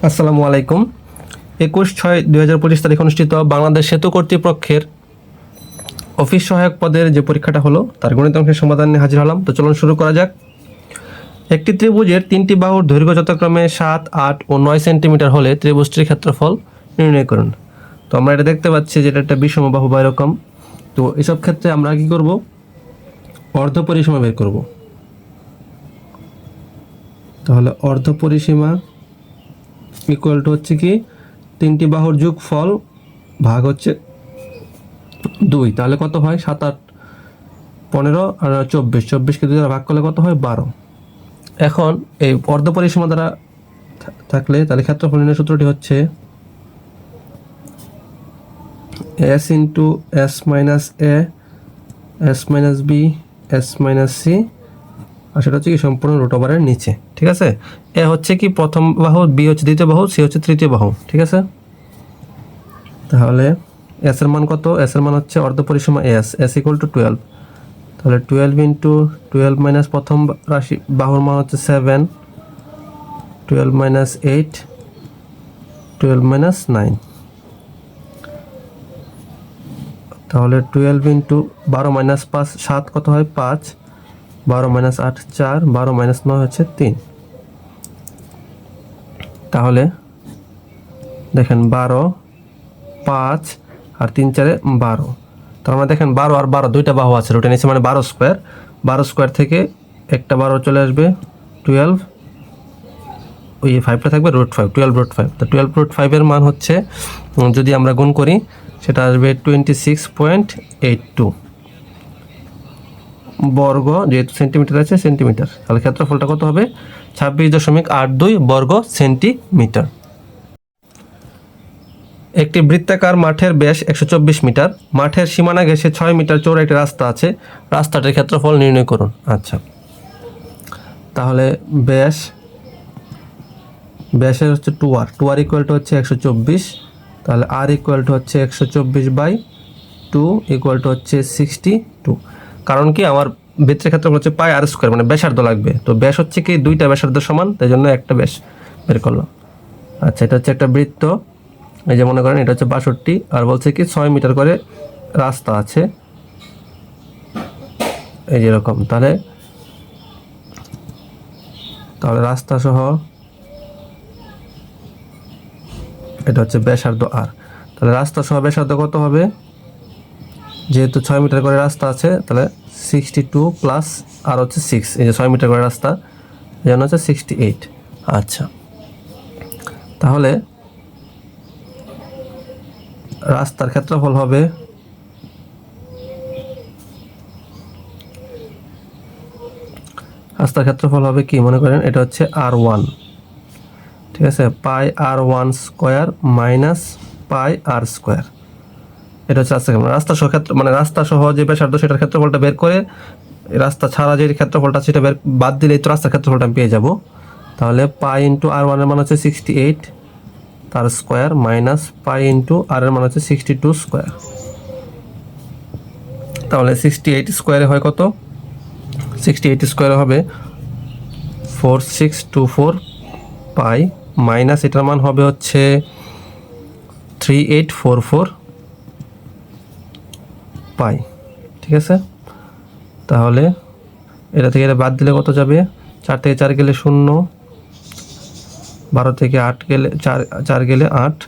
আসসালামু আলাইকুম। একুশ ছয় দুই হাজার পঁচিশ তারিখ অনুষ্ঠিত বাংলাদেশ সেতু কর্তৃপক্ষের অফিস সহায়ক পদের যে পরীক্ষাটা হলো, তার গণিত অংশের সমাধান নিয়ে হাজির হলাম। তো চলুন শুরু করা যাক। একটি ত্রিভুজের তিনটি বাহুর দৈর্ঘ্য যথাক্রমে সাত, আট ও নয় সেন্টিমিটার হলে ত্রিভুজটির ক্ষেত্রফল নির্ণয় করুন। তো আমরা এটা দেখতে পাচ্ছি যে এটা একটা বিষম বাহু বা এরকম। তো এসব ক্ষেত্রে আমরা কি করব? অর্ধ পরিসীমা বের করব। তাহলে অর্ধ পরিসীমা ইকুয়াল টু হচ্ছে কি তিনটি বাহুর যোগফল ভাগ হচ্ছে দুই। তাহলে কত হয়? সাত, আট, পনেরো আর চব্বিশ। চব্বিশকে দুই দ্বারা ভাগ করলে কত হয়? বারো। এখন এই অর্ধ পরিসীমা দ্বারা থাকলে তাহলে ক্ষেত্রফল নির্ণয় সূত্রটি হচ্ছে S into S minus A S minus B S minus C আর সেটা হচ্ছে কি সম্পূর্ণ রুট ওভারের নিচে, ঠিক আছে? এ হচ্ছে কি প্রথম বাহু বি হচ্ছে দ্বিতীয় বাহু সি হচ্ছে তৃতীয় বাহু, ঠিক আছে? তাহলে এস এর মান কত? এস এর মান হচ্ছে অর্ধ পরিসীমা S S equal to twelve তাহলে টুয়েলভ ইন্টু টুয়েলভ মাইনাস প্রথম রাশি, বাহুর মান হচ্ছে seven twelve minus eight twelve minus nine তাহলে টুয়েলভ ইন্টু বারো মাইনাস পাঁচ, সাত কত হয়? পাঁচ। বারো মাইনাস আট চার, বারো মাইনাস নয় হচ্ছে তিন। তাহলে দেখেন বারো, পাঁচ আর তিন চারে বারো। তার মানে দেখেন বারো আর বারো, দুইটা বাহু আছে রুটে নিচে মানে বারো স্কোয়ার। বারো স্কোয়ার থেকে একটা বারো চলে আসবে টুয়েলভ। ওই ফাইভটা থাকবে root five twelve root five তো টুয়েলভ রুট ফাইভের মান হচ্ছে, যদি আমরা গুণ করি, সেটা আসবে twenty six point eight two বর্গ যেহেতু সেন্টিমিটার আছে সেন্টিমিটার তাহলে ক্ষেত্রফলটা কত হবে? ছাব্বিশ দশমিক আট দুই বর্গ সেন্টিমিটার। একটি বৃত্তাকার মাঠের ব্যাস একশো চব্বিশ মিটার। মাঠের সীমানা ঘেঁষে ছয় মিটার চৌড়া একটি রাস্তা আছে। রাস্তাটির ক্ষেত্রফল নির্ণয় করুন। আচ্ছা। তাহলে ব্যাস, ব্যাসের হচ্ছে two R two R equal to হচ্ছে একশো চব্বিশ। তাহলে আর ইকুয়াল টু হচ্ছে একশো চব্বিশ বাই টু ইকুয়াল টু হচ্ছে সিক্সটি টু। কারণ কি আমার বৃত্তের ক্ষেত্রে হচ্ছে পাই আর স্কোয়ার মানে ব্যাসার্ধ লাগবে। তো ব্যাস হচ্ছে কি দুইটা ব্যাসার্ধ সমান, তাই জন্য একটা ব্যাস বের করলাম। আচ্ছা এটা হচ্ছে একটা বৃত্ত। এই যে মনে করেন, এটা হচ্ছে বাষট্টি, আর বলছে কি ছয় মিটার করে রাস্তা আছে। এই যেরকম তাহলে তাহলে রাস্তা সহ এটা হচ্ছে ব্যাসার্ধ আর। তাহলে রাস্তা সহ ব্যাসার্ধ কত হবে? যেহেতু ছয় মিটার করে রাস্তা আছে, তাহলে সিক্সটি টু প্লাস আর হচ্ছে সিক্স এই যে ছয় মিটার করে রাস্তা জন্য হচ্ছে সিক্সটি এইট আচ্ছা। তাহলে রাস্তার ক্ষেত্রফল হবে রাস্তার ক্ষেত্রফল হবে কি, মনে করেন এটা হচ্ছে আর ওয়ান ঠিক আছে? Pi R one square minus pi R square এটা হচ্ছে রাস্তা রাস্তা সহ ক্ষেত্র মানে রাস্তা সহ যে ব্যাসার্ধ, সেটার ক্ষেত্রফলটা বের করে রাস্তা ছাড়া যে ক্ষেত্রফলটা সেটা বের বাদ দিলেই তো রাস্তার ক্ষেত্রফলটা আমি পেয়ে যাব। তাহলে পাই ইন্টু আর ওয়ানের মান হচ্ছে সিক্সটি এইট তার square minus pi into R এর মান হচ্ছে সিক্সটি টু স্কোয়ার তাহলে সিক্সটি এইট স্কোয়ারে হয় কত? সিক্সটি এইট স্কোয়ারে হবে four six two four pi. Minus এটার মান হবে হচ্ছে three eight four four pi, ঠিক আছে? তাহলে এটা থেকে এটা বাদ দিলে কত যাবে? চার থেকে চার গেলে শূন্য, বারো থেকে আট গেলে চার চার গেলে আট,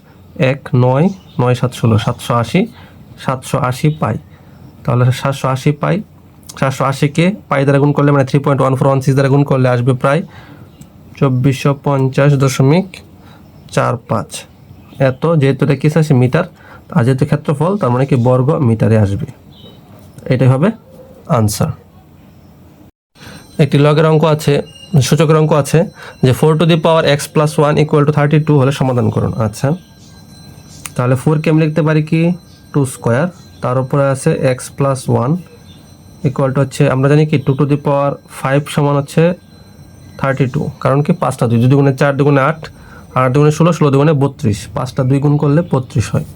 এক, নয় নয়, সাত, ষোলো, সাতশো আশি সাতশো আশি পাই। তাহলে সাতশো আশি পাই, সাতশো আশিকে পাই দ্বারা গুণ করলে মানে three point one four one six দ্বারা গুণ করলে আসবে প্রায় চব্বিশশো পঞ্চাশ দশমিক চার পাঁচ। এত, যেহেতু এটা কিস আছে মিটার, আর যেহেতু ক্ষেত্রফল, তার মানে কি বর্গ মিটারে আসবে। এটাই হবে আনসার। একটি লগের অঙ্ক আছে, সূচকের অঙ্ক আছে, যে four to the power X plus one equal to thirty two হলে সমাধান করুন। আচ্ছা। তাহলে ফোরকে আমি লিখতে পারি কি? টু স্কোয়ার তার উপরে আছে X plus one equal to হচ্ছে, আমরা জানি কি two to the power five সমান হচ্ছে থার্টি টু কারণ কি? পাঁচটা দুই। দুগুণে চার দুগুণে আট আট দুগুণে ষোলো ষোলো দুগুণে বত্রিশ। পাঁচটা দুই গুণ করলে বত্রিশ হয়।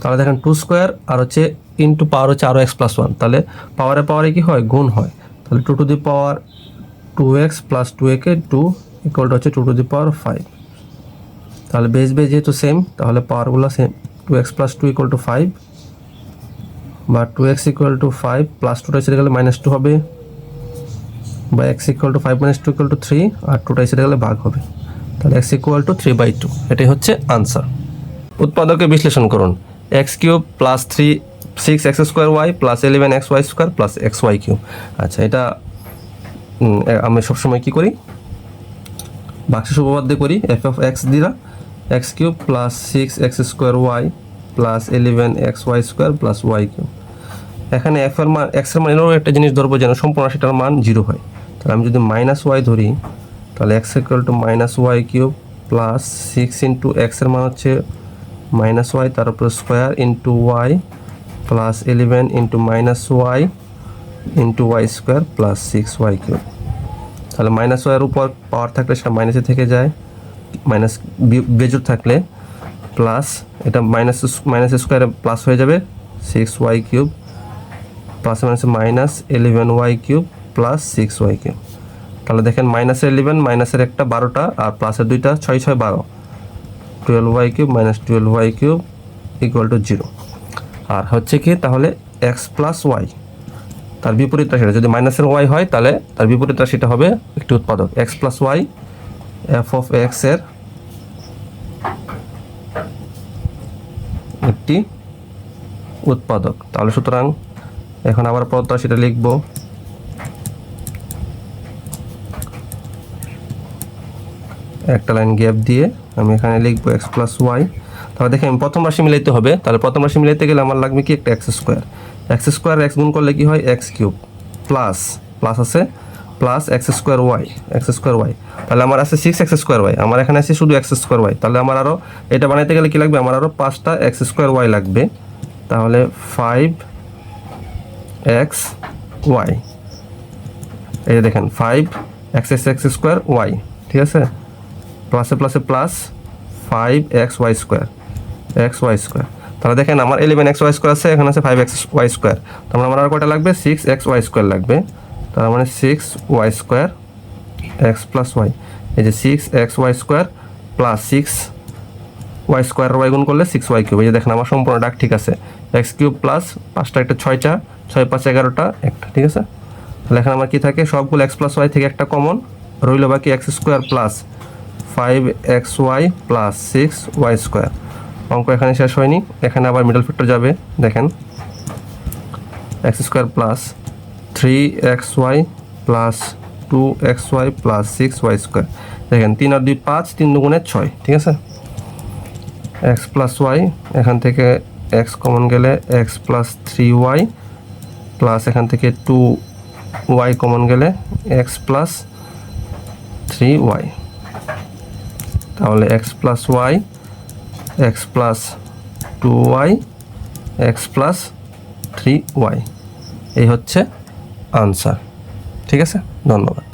তাহলে দেখেন টু স্কোয়ার আর হচ্ছে ইন্টু পাওয়ার হচ্ছে আরও এক্স প্লাস ওয়ান তাহলে পাওয়ারে পাওয়ারে কি হয়? গুণ হয়। তাহলে two to the power two X plus two একে two equal to two to the the power five তাহলে বেস বেস যেহেতু সেম তাহলে পাওয়ারগুলো same two X plus two equal to five বা two X equal to five plus টুটা এসে গেলে minus two হবে। বা X equal to five minus two equal to three আর টুটা এসে গেলে ভাগ হবে। তাহলে X equal to three by two এটাই হচ্ছে আনসার উৎপাদকে বিশ্লেষণ করুন। X cube plus three six X square Y plus eleven X Y square plus X Y cube আচ্ছা এটা আমি সবসময় কী করি? বাক্সের উপপাদ্য করি F of X দিরা X cube plus six X square Y plus eleven X Y square plus Y cube এখানে এফ এর মান এক্সের মান এরকম একটা জিনিস ধরবো যেন সম্পূর্ণ সেটার মান জিরো হয়। তাহলে আমি যদি মাইনাস ওয়াই ধরি, তাহলে X equal to minus Y cube plus six into এক্সের মান হচ্ছে মাইনাস ওয়াই তার উপরে square into Y plus eleven into minus Y into Y square plus six Y cube তাহলে মাইনাস ওয়াইয়ের উপর পাওয়ার থাকলে সেটা মাইনাসে থেকে যায়। মাইনাস বেজুর থাকলে প্লাস এটা মাইনাস মাইনাস স্কোয়ারে প্লাস হয়ে যাবে সিক্স ওয়াই কিউব প্লাস মাইনাসে minus eleven Y cube plus six Y cube তাহলে দেখেন মাইনাসের ইলেভেন মাইনাসের একটা বারোটা আর প্লাসের দুইটা, ছয় ছয়, বারো। Twelve Y cube minus twelve Y cube equal to zero আর হচ্ছে কি, তাহলে এক্স প্লাস ওয়াই তার বিপরীত রাশিটা। যদি মাইনাসের ওয়াই হয়, তাহলে তার বিপরীত রাশিটা হবে একটি উৎপাদক। X plus Y F of এক্সের একটি উৎপাদক। তাহলে সুতরাং এখন আবার পদ রাশিটা লিখব। একটা লাইন গ্যাপ দিয়ে আমি এখানে লিখব এক্স প্লাস ওয়াই তাহলে দেখেন, প্রথম রাশি মিলাইতে হবে। তাহলে প্রথম রাশি মিলাইতে গেলে আমার লাগবে কি? একটা X square X square X গুণ করলে কি হয়? এক্স কিউব প্লাস প্লাস আছে plus X square Y X square Y তাহলে আমার আছে সিক্স এক্স স্কোয়ার ওয়াই আমার এখানে আছে শুধু এক্স স্কোয়ার ওয়াই তাহলে আমার আরও এটা বানাইতে গেলে কি লাগবে? আমার আরও পাঁচটা এক্স স্কোয়ার ওয়াই লাগবে। তাহলে ফাইভ এক্স ওয়াই এই দেখেন five X X X square Y ঠিক আছে? প্লাসে প্লাসে plus five X Y square X Y square. তাহলে দেখেন আমার ইলেভেন এক্স ওয়াই স্কোয়ার আছে, এখানে আছে ফাইভ এক্স ওয়াই স্কোয়ার। তার মানে আমার আর কয়টা লাগবে? সিক্স এক্স ওয়াই স্কোয়ার লাগবে। তার মানে six Y square X plus Y. এই যে six X Y square plus six Y square Y গুণ করলে সিক্স ওয়াই কিউব। এই যে দেখেন আমার সম্পূর্ণ ডাক ঠিক আছে। এক্স কিউব প্লাস পাঁচটা একটা ছয়টা, ছয় পাঁচ এগারোটা, একটা, ঠিক আছে? তাহলে এখানে আমার কী থাকে? সবগুলো এক্স প্লাস ওয়াই থেকে একটা কমন, রইল বাকি X square plus five X Y plus six Y square. অঙ্ক এখানে শেষ হয়নি। এখানে আবার মিডল ফ্যাক্টর যাবে, দেখেন। X square plus three X Y plus two X Y plus six Y square দেখেন, তিন আর দুই পাঁচ, তিন দুগুণে ছয়, ঠিক আছে? এক্স প্লাস ওয়াই এখান থেকে এক্স কমন গেলে X plus three Y plus এখান থেকে টু ওয়াই কমন গেলে এক্স প্লাস থ্রি ওয়াই তাহলে X plus Y X plus two Y X plus three Y. এই হচ্ছে আনসার। ঠিক আছে? ধন্যবাদ।